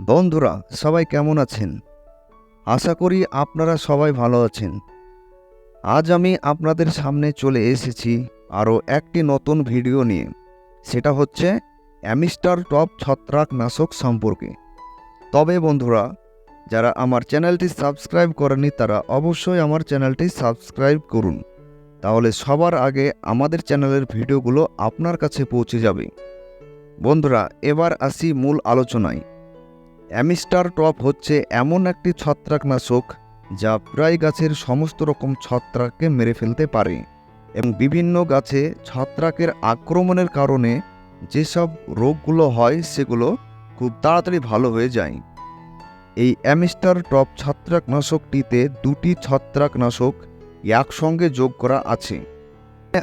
বন্ধুরা, সবাই কেমন আছেন? আশা করি আপনারা সবাই ভালো আছেন। আজ আমি আপনাদের সামনে চলে এসেছি আরও একটি নতুন ভিডিও নিয়ে। সেটা হচ্ছে অ্যামিস্টার টপ ছত্রাক নাশক সম্পর্কে। তবে বন্ধুরা, যারা আমার চ্যানেলটি সাবস্ক্রাইব করেনি তারা অবশ্যই আমার চ্যানেলটি সাবস্ক্রাইব করুন। তাহলে সবার আগে আমাদের চ্যানেলের ভিডিওগুলো আপনার কাছে পৌঁছে যাবে। বন্ধুরা, এবার আসি মূল আলোচনায়। অ্যামিস্টার টপ হচ্ছে এমন একটি ছত্রাকনাশক যা প্রায় গাছের সমস্ত রকম ছত্রাককে মেরে ফেলতে পারে এবং বিভিন্ন গাছে ছত্রাকের আক্রমণের কারণে যেসব রোগগুলো হয় সেগুলো খুব তাড়াতাড়ি ভালো হয়ে যায়। এই অ্যামিস্টার টপ ছত্রাকনাশকটিতে দুটি ছত্রাকনাশক একসঙ্গে যোগ করা আছে।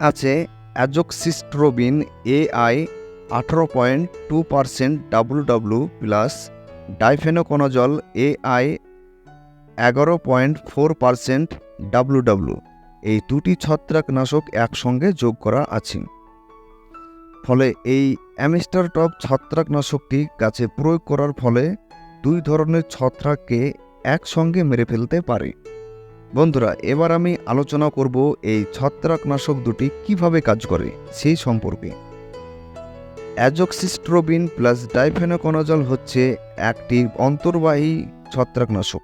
আছে অ্যাজোক্সিস্ট্রোবিন এআই আঠারো point two percent W W plus difenoconazole AI এগারো point four percent W W এই দুটি ছত্রাকনাশক একসঙ্গে যোগ করা আছে। ফলে এই অ্যামিস্টার টপ ছত্রাকনাশকটি গাছে প্রয়োগ করার ফলে দুই ধরনের ছত্রাককে একসঙ্গে মেরে ফেলতে পারে। বন্ধুরা, এবার আমি আলোচনা করব এই ছত্রাকনাশক দুটি কীভাবে কাজ করে সেই সম্পর্কে। অ্যাজোক্সিস্ট্রোবিন প্লাস ডাইফেনোকোনাজল হচ্ছে একটি অন্তর্বাহী ছত্রাকনাশক।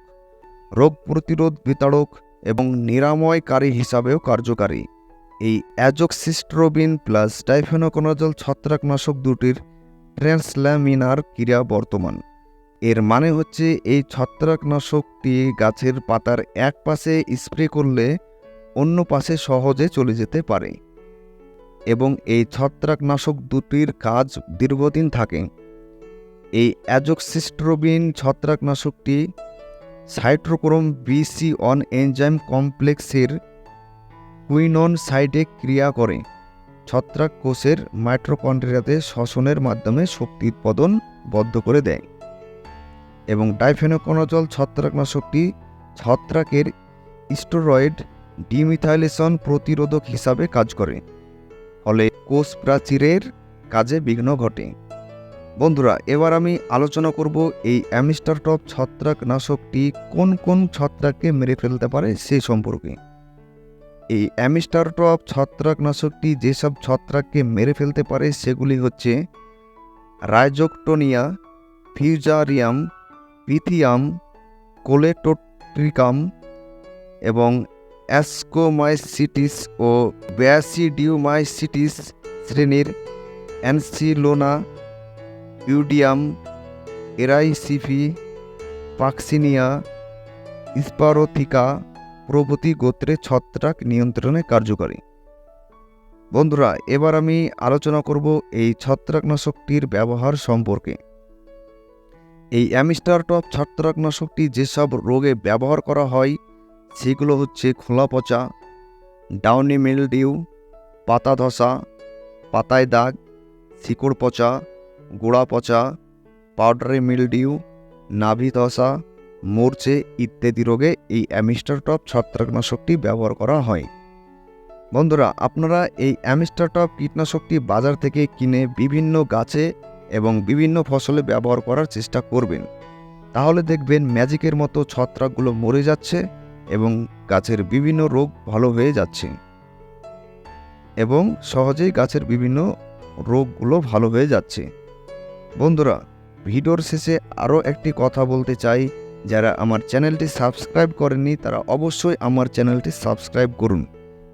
রোগ প্রতিরোধ বিতাড়ক এবং নিরাময়কারী হিসাবেও কার্যকারী। এই অ্যাজোক্সিস্ট্রোবিন প্লাস ডাইফেনোকোনাজল ছত্রাকনাশক দুটির ট্রান্সল্যামিনার ক্রিয়া বর্তমান। এর মানে হচ্ছে এই ছত্রাকনাশকটি গাছের পাতার এক পাশে স্প্রে করলে অন্য পাশে সহজে চলে যেতে পারে। এবং এই ছত্রাকনাশক দুটির কাজ দীর্ঘদিন থাকে। এই অ্যাজোক্সিস্ট্রোবিন ছত্রাকনাশকটি সাইট্রোক্রোম বিসি অন এনজাইম কমপ্লেক্সের কুইনন সাইডে ক্রিয়া করে। ছত্রাক কোষের মাইট্রোকন্ড্রিয়াতে শ্বসনের মাধ্যমে শক্তি উৎপাদন বদ্ধ করে দেয়। এবং ডাইফেনোকোনাজল ছত্রাকনাশকটি ছত্রাকের স্টেরয়েড ডিমিথাইলেশন প্রতিরোধক হিসাবে কাজ করে। ফলে কোষ প্রাচীরের কাজে বিঘ্ন ঘটে। বন্ধুরা, এবার আমি আলোচনা করব এই অ্যামিস্টার টপ ছত্রাকনাশকটি কোন কোন ছত্রাককে মেরে ফেলতে পারে সেই সম্পর্কে। এই অ্যামিস্টারটপ ছত্রাকনাশকটি যেসব ছত্রাককে মেরে ফেলতে পারে সেগুলি হচ্ছে রাইজোকটোনিয়া, ফিউজারিয়াম, পিথিয়াম, কোলেটোট্রিকাম এবং অ্যাসকোমাইসিটিস ও ব্যাসিডিউমাইসিটিস শ্রেণির অ্যানসিলোনা ইউডিয়াম এরাইসিফি পাক্সিনিয়া স্পারোথিকা প্রভৃতি গোত্রে ছত্রাক নিয়ন্ত্রণে কার্যকরী। বন্ধুরা, এবার আমি আলোচনা করব এই ছত্রাকনাশকটির ব্যবহার সম্পর্কে। এই অ্যামিস্টার টপ ছত্রাকনাশকটি যেসব রোগে ব্যবহার করা হয় সেগুলো হচ্ছে খোলা পচা ডাউনি মিলডিউ পাতা ধসা, পাতায় দাগ, শিকড় পচা, গোড়া পচা পাউডারি মিলডিউ নাভি ধসা, মরচে ইত্যাদি রোগে এই অ্যামিস্টার টপ ছত্রাকনাশকটি ব্যবহার করা হয়। বন্ধুরা, আপনারা এই অ্যামিস্টার টপ কীটনাশকটি বাজার থেকে কিনে বিভিন্ন গাছে এবং বিভিন্ন ফসলে ব্যবহার করার চেষ্টা করবেন। তাহলে দেখবেন ম্যাজিকের মতো ছত্রাকগুলো মরে যাচ্ছে এবং গাছের বিভিন্ন রোগ ভালো হয়ে যাচ্ছে। এবং সহজেই গাছের বিভিন্ন রোগগুলো ভালো হয়ে যাচ্ছে। বন্ধুরা, ভিডিওর শেষে আরও একটি কথা বলতে চাই। যারা আমার চ্যানেলটি সাবস্ক্রাইব করেননি, তারা অবশ্যই আমার চ্যানেলটি সাবস্ক্রাইব করুন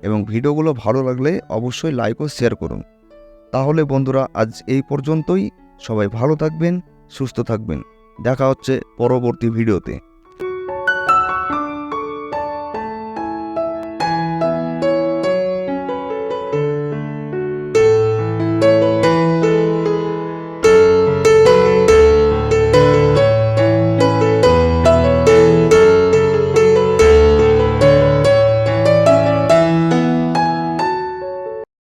এবং ভিডিওগুলো ভালো লাগলে অবশ্যই লাইক ও শেয়ার করুন। তাহলে বন্ধুরা, আজ এই পর্যন্তই। সবাই ভালো থাকবেন, সুস্থ থাকবেন। দেখা হচ্ছে পরবর্তী ভিডিওতে।